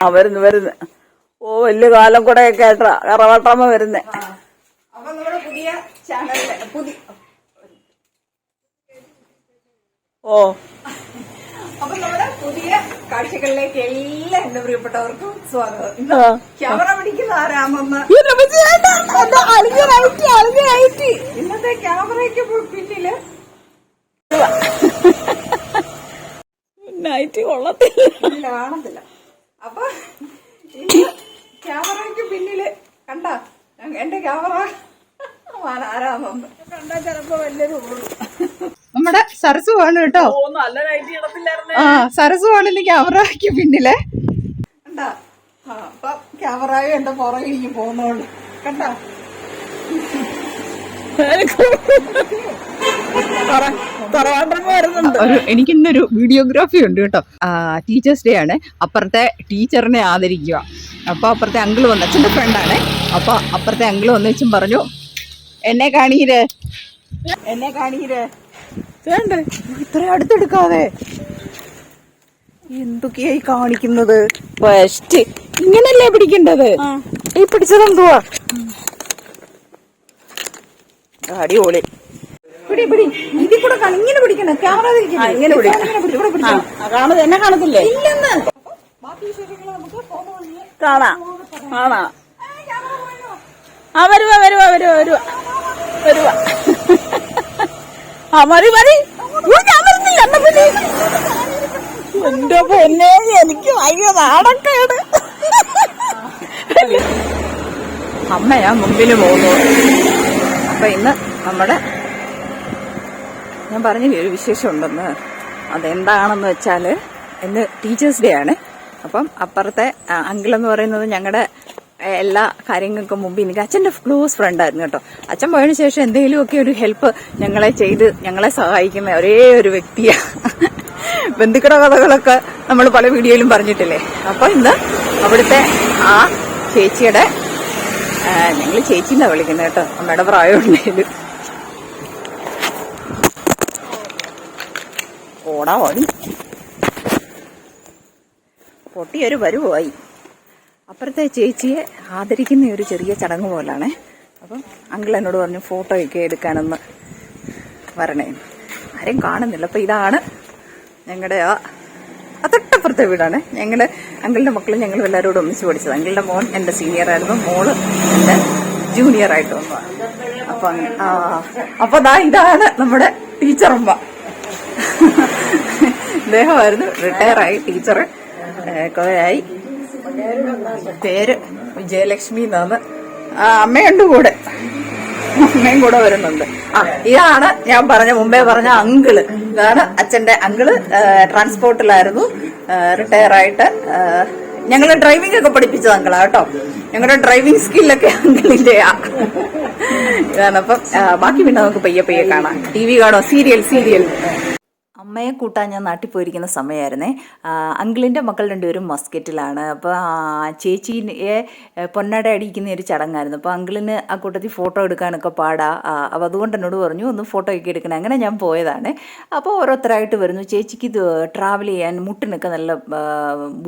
ആ വരുന്നു വരുന്നു. ഓ വലിയ കാലം കൂടെ കേട്ടാ കറവാട്ടമ്മ വരുന്നേ. അപ്പൊ നമ്മുടെ പുതിയ ചാനലിലെ പുതിയ ഓ. അപ്പൊ നമ്മുടെ പുതിയ കാഴ്ചകളിലേക്ക് എല്ലാ എന്റെ പ്രിയപ്പെട്ടവർക്കും സ്വാഗതം. ക്യാമറ പിടിക്കുന്ന റൈറ്റ്. ഇന്നത്തെ ക്യാമറയ്ക്ക് പിന്നിൽ നൈറ്റ് കൊള്ളത്തില്ല. കാണത്തില്ല അപ്പൊ ഈ ക്യാമറയ്ക്ക് പിന്നിൽ കണ്ട? എന്റെ ക്യാമറ. ആരാമെന്ന് കണ്ടാ ചിലപ്പോ വലിയൊരു നമ്മുടെ കേട്ടോ. നല്ല നൈറ്റ് ഇടത്തില്ലായിരുന്നു ആ സരസുവാണ് ഇനി ക്യാമറയ്ക്ക് പിന്നിലെ. കണ്ടാ? ആ അപ്പൊ ക്യാമറയും എന്റെ പുറകെ ഇനി പോകുന്നോണ്ട് കണ്ടാ കറവാട്ടമ്മ എനിക്കിന്നൊരു വീഡിയോഗ്രാഫി ഉണ്ട് കേട്ടോ. ടീച്ചേഴ്സ് ഡേ ആണ്. അപ്പുറത്തെ ടീച്ചറിനെ ആദരിക്കുക. അപ്പോൾ അപ്പുറത്തെ അങ്കിൾ വന്ന് അച്ഛന്റെ ഫ്രണ്ടാണ് അപ്പോൾ അപ്പുറത്തെ അങ്കിൾ വന്ന് വെച്ചും പറഞ്ഞു എന്നെ കാണീര് എന്നെ കാണീര് വേണ്ടേ ഇത്ര അടുത്തെടുക്കാതെ. എന്തൊക്കെയായി കാണിക്കുന്നത്? ഫസ്റ്റ് ഇങ്ങനല്ലേ പിടിക്കേണ്ടത്? ഈ പിടിച്ചത് എന്തുവാടി അടിപൊളി. പിടി പിടി. ഇതിൽ കൂടെ ഇങ്ങനെ പിടിക്കണം. ക്യാമറ ആ, ഇങ്ങനെ പിടി. ഇങ്ങനെ ആ പിടിച്ചോ ആ, കാണുന്നത് എന്നെ കാണത്തില്ലേ? ഇല്ലെന്ന്. ബാക്കി വിശേഷങ്ങൾ നമുക്ക് കാണാ. കാണാ. ആ വരുവ വരുവ വരുവ വരുവാ. വരുവാ. ആ ഞാൻ വരുന്നില്ല എന്നാ പിന്നെ? എന്റെ പൊന്നെ എനിക്ക് ഭയങ്കര നാടക്കേട് അമ്മയാ മുമ്പിൽ പോകുന്നു അപ്പൊ ഇന്ന് നമ്മുടെ ഞാൻ പറഞ്ഞില്ലേ ഒരു വിശേഷം ഉണ്ടെന്ന് അതെന്താണെന്ന് വെച്ചാൽ ഇന്ന് ടീച്ചേഴ്സ് ഡേ ആണ്. അപ്പം അപ്പുറത്തെ അങ്കിൾ എന്ന് പറയുന്നത് ഞങ്ങളുടെ എല്ലാ കാര്യങ്ങൾക്കും മുമ്പ് എനിക്ക് അച്ഛന്റെ ക്ലോസ് ഫ്രണ്ട് ആയിരുന്നു കേട്ടോ. അച്ഛൻ പോയതിനു ശേഷം എന്തെങ്കിലുമൊക്കെ ഒരു ഹെൽപ്പ് ഞങ്ങളെ ചെയ്ത് ഞങ്ങളെ സഹായിക്കുന്ന ഒരേ ഒരു വ്യക്തിയാണ് ബന്ധുക്കട കഥകളൊക്കെ നമ്മൾ പല വീഡിയോയിലും പറഞ്ഞിട്ടില്ലേ? അപ്പൊ ഇന്ന് അവിടുത്തെ ആ ചേച്ചിയുടെ ഞങ്ങൾ ചേച്ചിന്നാ വിളിക്കുന്നത് കേട്ടോ. അമ്മയുടെ പ്രായമുണ്ടെങ്കിൽ ഓടി പൊട്ടിയൊരു വരുവായി. അപ്പുറത്തെ ചേച്ചിയെ ആദരിക്കുന്ന ഒരു ചെറിയ ചടങ്ങ് പോലാണ്. അപ്പം അങ്കിൾ എന്നോട് പറഞ്ഞു ഫോട്ടോ ഒക്കെ എടുക്കാനൊന്ന് വരണേ ആരും കാണുന്നില്ല. അപ്പം ഇതാണ് ഞങ്ങളുടെ ആ തൊട്ടപ്പുറത്തെ വീടാണ്. ഞങ്ങൾ അങ്കിളിന്റെ മക്കളും ഞങ്ങൾ എല്ലാവരോടും ഒന്നിച്ച് പഠിച്ചത്. അങ്കിളുടെ മോൻ എന്റെ സീനിയറായിരുന്നു മോൾ എന്റെ ജൂനിയർ ആയിട്ട് വന്നു അപ്പം അപ്പം ദാ ഇതാണ് നമ്മുടെ ടീച്ചറമ്മ അദ്ദേഹമായിരുന്നു റിട്ടയർ ആയി ടീച്ചർ കുറേയായി. പേര് വിജയലക്ഷ്മി എന്നാണ്. ആ അമ്മയുണ്ട് കൂടെ. അമ്മയും കൂടെ വരുന്നുണ്ട്. ആ ഇതാണ് ഞാൻ പറഞ്ഞ മുമ്പേ പറഞ്ഞ അങ്കിൾ. ഇതാണ് അച്ഛന്റെ അങ്കിൾ. ട്രാൻസ്പോർട്ടിലായിരുന്നു റിട്ടയർ ആയിട്ട് ഞങ്ങൾ ഡ്രൈവിംഗ് ഒക്കെ പഠിപ്പിച്ചത് അങ്കിളാ കേട്ടോ. ഞങ്ങളുടെ ഡ്രൈവിംഗ് സ്കില്ലൊക്കെ അങ്കിളിന്റെയാ ഇതാണ് അപ്പം ബാക്കി പിന്നെ നമുക്ക് പയ്യെ പയ്യെ കാണാം. ടി വി കാണോ സീരിയൽ സീരിയൽ അമ്മയെ കൂട്ടാൻ ഞാൻ നാട്ടിൽ പോയിരിക്കുന്ന സമയമായിരുന്നേ. അങ്കിളിന്റെ മക്കൾ രണ്ടുപേരും മസ്കറ്റിലാണ്. അപ്പോൾ ചേച്ചിയെ പൊന്നാട അടിക്കുന്ന ഒരു ചടങ്ങായിരുന്നു. അപ്പോൾ അങ്കിളിന് ആ കൂട്ടത്തിൽ ഫോട്ടോ എടുക്കാനൊക്കെ പാടാ. അപ്പോൾ അതുകൊണ്ട് എന്നോട് പറഞ്ഞു ഒന്ന് ഫോട്ടോ ഒക്കെ എടുക്കണം. അങ്ങനെ ഞാൻ പോയതാണ്. അപ്പോൾ ഓരോരുത്തരായിട്ട് വരുന്നു. ചേച്ചിക്ക് ട്രാവൽ ചെയ്യാൻ മുട്ടിനൊക്കെ നല്ല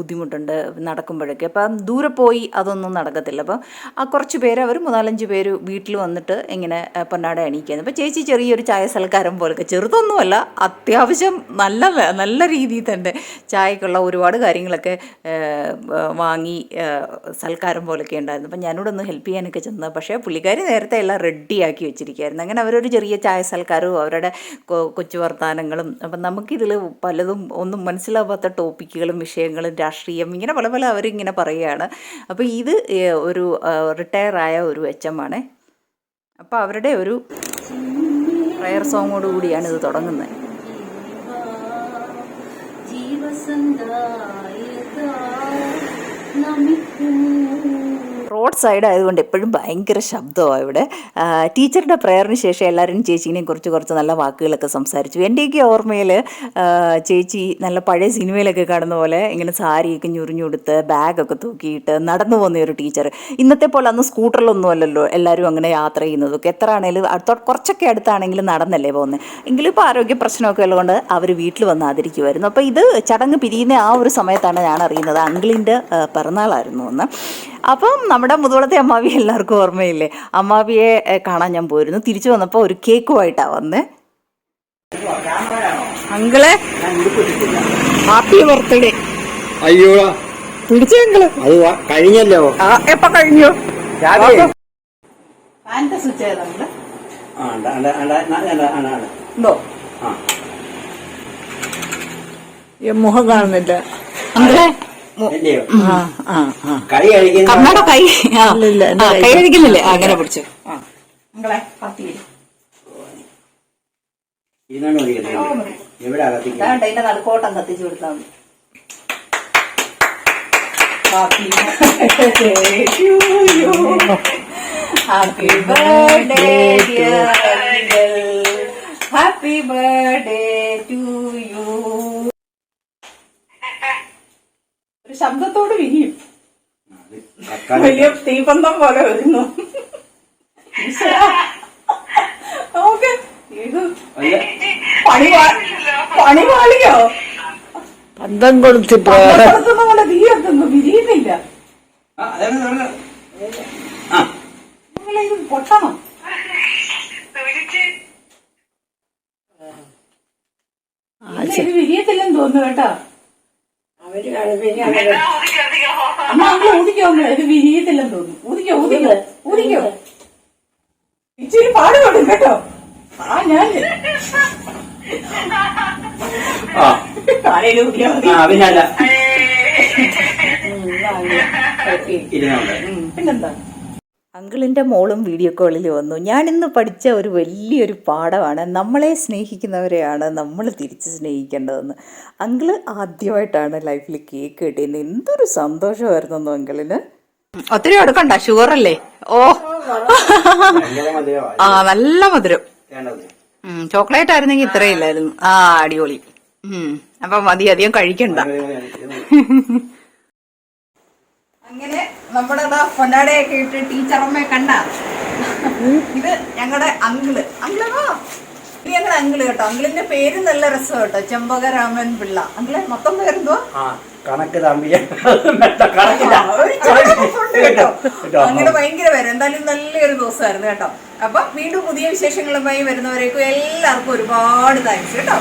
ബുദ്ധിമുട്ടുണ്ട് നടക്കുമ്പോഴൊക്കെ. അപ്പം ദൂരെ പോയി അതൊന്നും നടക്കത്തില്ല. അപ്പോൾ ആ കുറച്ച് പേര് അവർ മൂന്നാലഞ്ച് പേര് വീട്ടിൽ വന്നിട്ട് ഇങ്ങനെ പൊന്നാട അണിയിക്കുന്നു അപ്പോൾ ചേച്ചി ചെറിയൊരു ചായ സൽക്കാരം പോലൊക്കെ. ചെറുതൊന്നുമല്ല അത്യാവശ്യം നല്ല നല്ല രീതിയിൽ തന്നെ ചായക്കുള്ള ഒരുപാട് കാര്യങ്ങളൊക്കെ വാങ്ങി സൽക്കാരം പോലൊക്കെ ഉണ്ടായിരുന്നു. അപ്പം ഞാനിവിടെ ഒന്ന് ഹെൽപ്പ് ചെയ്യാനൊക്കെ ചെന്നത് പക്ഷേ പുള്ളിക്കാരി നേരത്തെ എല്ലാം റെഡിയാക്കി വെച്ചിരിക്കുകയായിരുന്നു അങ്ങനെ അവരൊരു ചെറിയ ചായ സൽക്കാരവും അവരുടെ കൊച്ചു വർത്തമാനങ്ങളും അപ്പം നമുക്കിതിൽ പലതും ഒന്നും മനസ്സിലാവാത്ത ടോപ്പിക്കുകളും വിഷയങ്ങളും രാഷ്ട്രീയം ഇങ്ങനെ പല പല അവരിങ്ങനെ പറയുകയാണ്. അപ്പോൾ ഇത് ഒരു റിട്ടയറായ ഒരു എച്ച് എം ആണ് അപ്പോൾ അവരുടെ ഒരു പ്രയർ സോങ്ങോട് കൂടിയാണ് ഇത് തുടങ്ങുന്നത്. வசந்தாயதா நமிக்கும் റോഡ് സൈഡ് ആയതുകൊണ്ട് എപ്പോഴും ഭയങ്കര ശബ്ദമാണ് ഇവിടെ. ടീച്ചറുടെ പ്രയറിന് ശേഷം എല്ലാവരും ചേച്ചീനെയും കുറിച്ച് കുറച്ച് നല്ല വാക്കുകളൊക്കെ സംസാരിച്ചു. എന്റെയൊക്കെ ഓർമ്മയിൽ ചേച്ചി നല്ല പഴയ സിനിമയിലൊക്കെ കാണുന്ന പോലെ ഇങ്ങനെ സാരിയൊക്കെ ഞുറിഞ്ഞുകൊടുത്ത് ബാഗൊക്കെ തൂക്കിയിട്ട് നടന്നു പോകുന്ന ഒരു ടീച്ചർ ഇന്നത്തെ പോലെ അന്ന് സ്കൂട്ടറിലൊന്നും അല്ലല്ലോ എല്ലാവരും അങ്ങനെ യാത്ര ചെയ്യുന്നതൊക്കെ. എത്ര ആണെങ്കിലും അടുത്ത കുറച്ചൊക്കെ അടുത്താണെങ്കിലും നടന്നല്ലേ പോകുന്നത് എങ്കിലും ഇപ്പോൾ ആരോഗ്യ പ്രശ്നമൊക്കെ ഉള്ളതുകൊണ്ട് അവർ വീട്ടിൽ വന്ന് ആദരിക്കുമായിരുന്നു അപ്പോൾ ഇത് ചടങ്ങ് പിരിയുന്ന ആ ഒരു സമയത്താണ് ഞാൻ അറിയുന്നത്. അങ്കിളിന്റെ പിറന്നാളായിരുന്നു എന്ന് അപ്പം നമ്മുടെ മുതുകുളത്തെ അമ്മാവി എല്ലാവർക്കും ഓർമ്മയില്ലേ? അമ്മാവിയെ കാണാൻ ഞാൻ പോയിരുന്നു. തിരിച്ചു വന്നപ്പോൾ ഒരു കേക്കുമായിട്ടാണ് വന്നേ. അങ്കിളെ? ഹാപ്പി ബർത്ത്ഡേ അയ്യോ. പിടിച്ചു അങ്കിൾ? കഴിഞ്ഞല്ലോ. എപ്പ കഴിഞ്ഞു? സ്വിച്ച്. മുഖം കാണുന്നില്ല. അങ്കിളെ? കഴിക്കുന്ന കണ്ണട കൈ കൈ- കഴിക്കുന്നില്ലേ അങ്ങനെ പിടിച്ചു. ഹാപ്പി എവിടെ അതിന്റെ നടുക്കോട്ടം കത്തിച്ചു കൊടുത്താൽ മതി. Birthday happy birthday to you ശബ്ദത്തോട് വിരിയും. വലിയ തീപന്തം പോലെ വരുന്നു. ഓക്കെ നമുക്ക് ഇത് പണി പാ- പണി പാളിയോ പന്തം കൊടുത്തി പുറത്തുനിന്ന് കൊണ്ട് തീ എത്തുന്നു വിരിയുന്നില്ല. ആ, അതാണ് ആ, നിങ്ങളെ ഇത് പൊട്ടണം? ഇത് വിരിയത്തില്ലെന്ന് തോന്നുന്നു കേട്ടോ. അമ്മ അങ്ങനെ ഊതിക്കോ അമ്മ. ഇത് വിരിയത്തില്ലെന്ന് തോന്നുന്നു. ഊതിക്കോ ഊതിക്കോ ഊതിക്കോ. ഇച്ചിരി പാട് കൊടുക്കും കേട്ടോ. ആ ഞാൻ. ആരേലും പിന്നെന്താ? അങ്കിളിന്റെ മോളും വീഡിയോ കോളിൽ വന്നു. ഞാനിന്ന് പഠിച്ച ഒരു വലിയൊരു പാഠമാണ് നമ്മളെ സ്നേഹിക്കുന്നവരെയാണ് നമ്മൾ തിരിച്ച് സ്നേഹിക്കേണ്ടതെന്ന്. അങ്കിൾ ആദ്യമായിട്ടാണ് ലൈഫിൽ കേക്ക് കിട്ടിയത്. എന്തൊരു സന്തോഷമായിരുന്നു അങ്കിളിന്. ഒത്തിരി എടുക്കണ്ട ഷുഗർ അല്ലേ? ഓ. ആ നല്ല മധുരം. ചോക്ലേറ്റ് ആയിരുന്നെങ്കിൽ ഇത്രയില്ലായിരുന്നു ആ അടിപൊളി. അപ്പൊ മതി അധികം കഴിക്കണ്ട. അങ്ങനെ നമ്മുടെ പൊന്നാടയൊക്കെ ഇട്ട് ടീച്ചറമ്മയെ കണ്ട? ഇത് ഞങ്ങളുടെ അങ്കിൾ. അങ്കിളോ? ഇത് ഞങ്ങളുടെ അങ്കിൾ കേട്ടോ. അങ്കിളിന്റെ പേര് നല്ല രസം കേട്ടോ ചെമ്പകരാമൻ പിള്ള. അങ്കിളെ മൊത്തം പേരെന്തോ കണക്ക്. അങ്ങനെ ഭയങ്കര പേര്. എന്തായാലും നല്ലൊരു ദിവസമായിരുന്നു കേട്ടോ. അപ്പൊ വീണ്ടും പുതിയ വിശേഷങ്ങളുമായി വരുന്നവരേക്കും എല്ലാവർക്കും ഒരുപാട് താങ്ക്സ് കേട്ടോ.